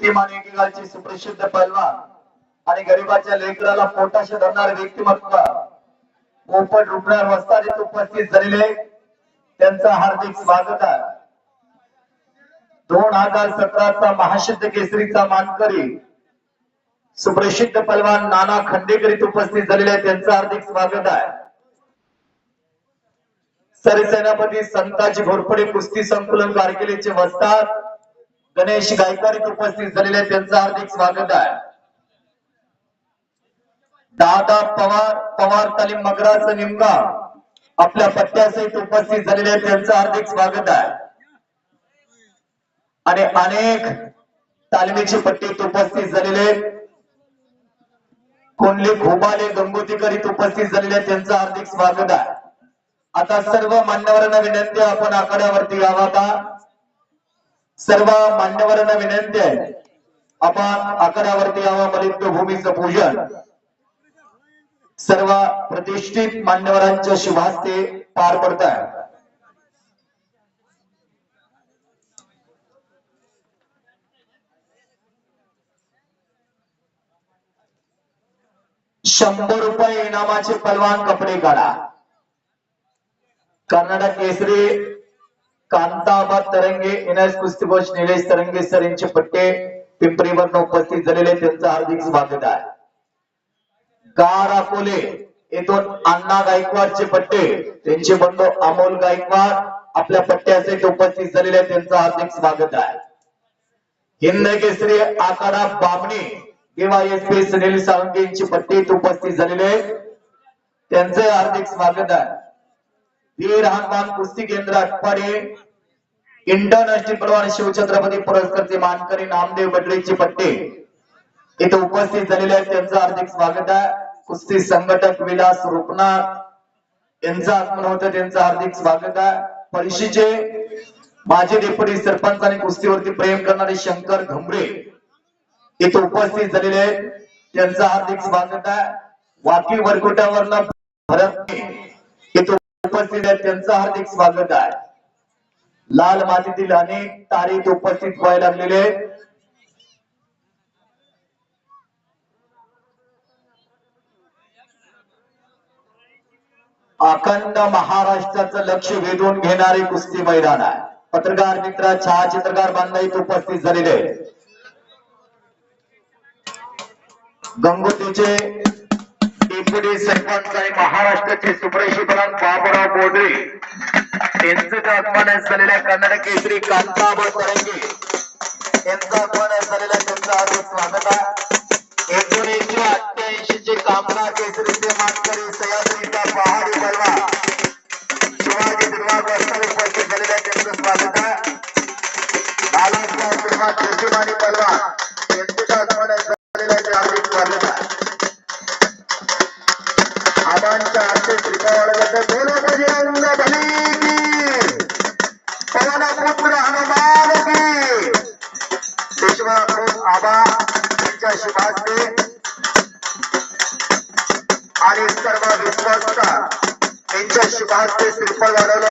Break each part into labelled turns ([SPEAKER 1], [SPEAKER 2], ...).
[SPEAKER 1] कीर्तिमान एकेकाळचे सुप्रसिद्ध पैलवान आणि गरीबाच्या लेकराला पोटाशी धरणारे व्यक्तिमत्व. पोपट रुपणार वस्तादीत उपस्थित झालेले त्यांचं हार्दिक स्वागत आहे. दोन हजार सतराचा महाशुद्ध केसरीचा मानकरी सुप्रसिद्ध पलवान नाना खंडेकरीत उपस्थित झालेले आहे त्यांचं हार्दिक स्वागत आहे. सरसेनापती संताजी घोरपडे कुस्ती संकुलन कारकिर्दीचे वस्ताद गणेश गायकवाड उपस्थित झालेले त्यांचं हार्दिक स्वागत आहे. दादा पवार पवार तालीम मगराचं निमगा आपल्या पट्ट्यासहित उपस्थित झालेले त्यांचं हार्दिक स्वागत आहे. आणि अनेक तालमीची पट्टीत उपस्थित झालेले कोणले खोबाले गंगोतीकर करीत उपस्थित झालेले त्यांचं हार्दिक स्वागत आहे. आता सर्व मान्यवरांना विनंती आपण आखाड्यावरती यावा का सर्व मान्यवरांना विनंती आहे. आपण आकारावरती यावा मलिक भूमीचं पूजन. सर्व प्रतिष्ठित मान्यवरांच्या शुभास्ते पार पडत आहे. शंभर रुपये इनामाचे पलवान कपडे काढा. कर्नाटक केसरी कांताबाद तरंगे इनायत कुस्तीकोच निलेश तरंगे सर यांचे पट्टे पिंपरीवर उपस्थित झालेले त्यांचं हार्दिक स्वागत आहे. गार अकोले येथून अण्णा गायकवाडचे पट्टे. त्यांचे बंधू अमोल गायकवाड आपल्या पट्ट्याचे उपस्थित झालेले त्यांचा त्यांचं हार्दिक स्वागत आहे. हिंद केसरी आकारा बामणी किंवा एस पी सुनील सावंगे यांची पट्टी उपस्थित झालेले आहेत. त्यांचे हार्दिक स्वागत आहे. वीर हनुमान कुस्ती केंद्र आटपाडी. इंटरनॅशनल प्रवान शिवछत्रपती पुरस्कारचे मानकरी नामदेव बडरेचे पट्टे. इथे उपस्थित झालेले आहेत त्यांचं हार्दिक स्वागत आहे. कुस्ती संघटक विलास रुपनाथ यांचं आगमन होतं त्यांचं हार्दिक स्वागत आहे. पळशीचे माजी डेप्युटी सरपंच आणि कुस्तीवरती प्रेम करणारे शंकर घमरे इथे उपस्थित झालेले आहेत त्यांचं हार्दिक स्वागत आहे. वाकी वरकुटावरनं भरत इथे उपस्थित आहेत. त्यांचं हार्दिक स्वागत आहे. लाल मातीतील अनेक तारीख उपस्थित व्हायला लागलेले अखंड महाराष्ट्राचं लक्ष वेधून घेणारे कुस्ती मैदान आहे. पत्रकार मित्र छायाचित्रकार बांधव उपस्थित झालेले गंगोतीचे डेप्युटी सरपंच आणि महाराष्ट्राचे सुप्रशिपणात बाबुराव बोडरे यांचं आत्माने झालेल्या कर्नाटक केसरी कांताबा तरंगे यांचं आत्माने झालेल्या त्यांचं हार्दिक स्वागत आहे. एकोणीसशे अठ्ठ्याऐंशी चे कामना केसरीचे मानकरी सह्याद्रीचा पहाडी बलवा शिवाजी दुर्गा वस्ताद उपस्थित झालेल्या त्यांचं स्वागत आहे. बालासाहेब दुर्गा कृषीमानी बलवा पेशवाकडून आबा यांच्या शुभास्ते आणि सर्व विश्वस्त यांच्या शुभास्ते श्रीफळ वाढवलं.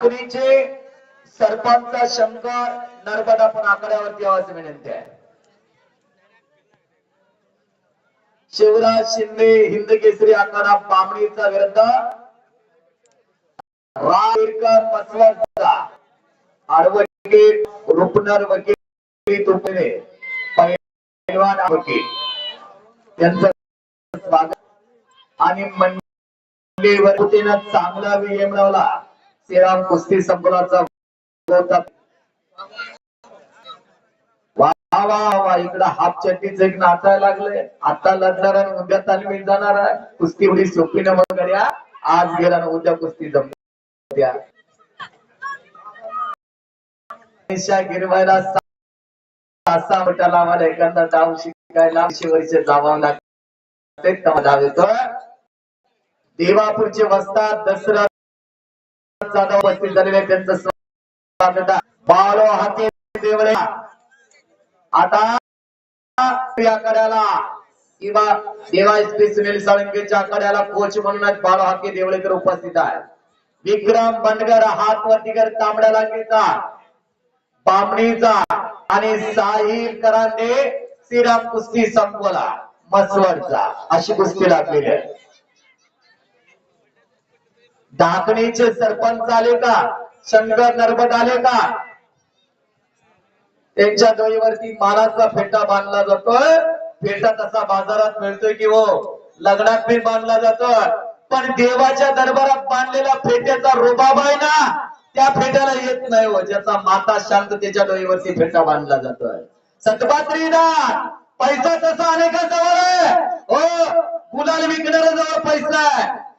[SPEAKER 1] नागरीचे सरपंच शंकर नर्मदा पण आकड्यावरती आवाज विनंती आहे. शिवराज शिंदे हिंद केसरी आखाडा बामणीचा विरुद्ध. रावेरकर मसवडचा ऍडव्होकेट रुपनर वकील तुपणे. पैलवान वकील. यांचं स्वागत. आणि मंडळीवर चांगला विजय मिळवला. श्रीराम कुस्ती संकुलाचा वा वा वा इकडं हाफ चट्टीच एक नाचायला लागलंय. आता लढणार आणि उद्या तालमीत जाणार आहे. कुस्ती एवढी सोपी न मग आज गेला ना उद्या कुस्ती जमत्या. गिरवायला असा सहा आम्हाला एखादा डाव शिकायला ऐंशी वर्ष लागते तेव्हा डाव येतो देवापूरचे वस्ताद दसरा जाधव उपस्थित झालेले त्यांचं स्वागत बालो हाती देवळे आता या आखाड्याला किंवा देवा एस पी सुनील साळुंकेच्या आखाड्याला कोच म्हणून बालो बाळो देवळेकर उपस्थित आहे. विक्रम बनगर हात वरतीकर तांबड्या लागेचा. बामणीचा आणि साहिल करांडे श्रीराम कुस्ती संपवला. मसवडचा. अशी कुस्ती लागलेली आहे. ढाकणीचे सरपंच आले का? शंकर नर्मद आले का? त्यांच्या डोळीवरती मालाचा फेटा बांधला जातोय. फेटा तसा बाजारात मिळतोय की हो? लग्नात बी बांधला जातोय. पण देवाच्या दरबारात बांधलेला फेट्याचा रुबाब आहे ना त्या फेट्याला येत नाही हो. ज्याचा माता शांततेच्या डोळीवरती फेटा बांधला जातोय. सतपात्रीना पैसा तसा अनेकाजवळ आहे हो गुलाल विकणाऱ्याजवळ पैसा आहे.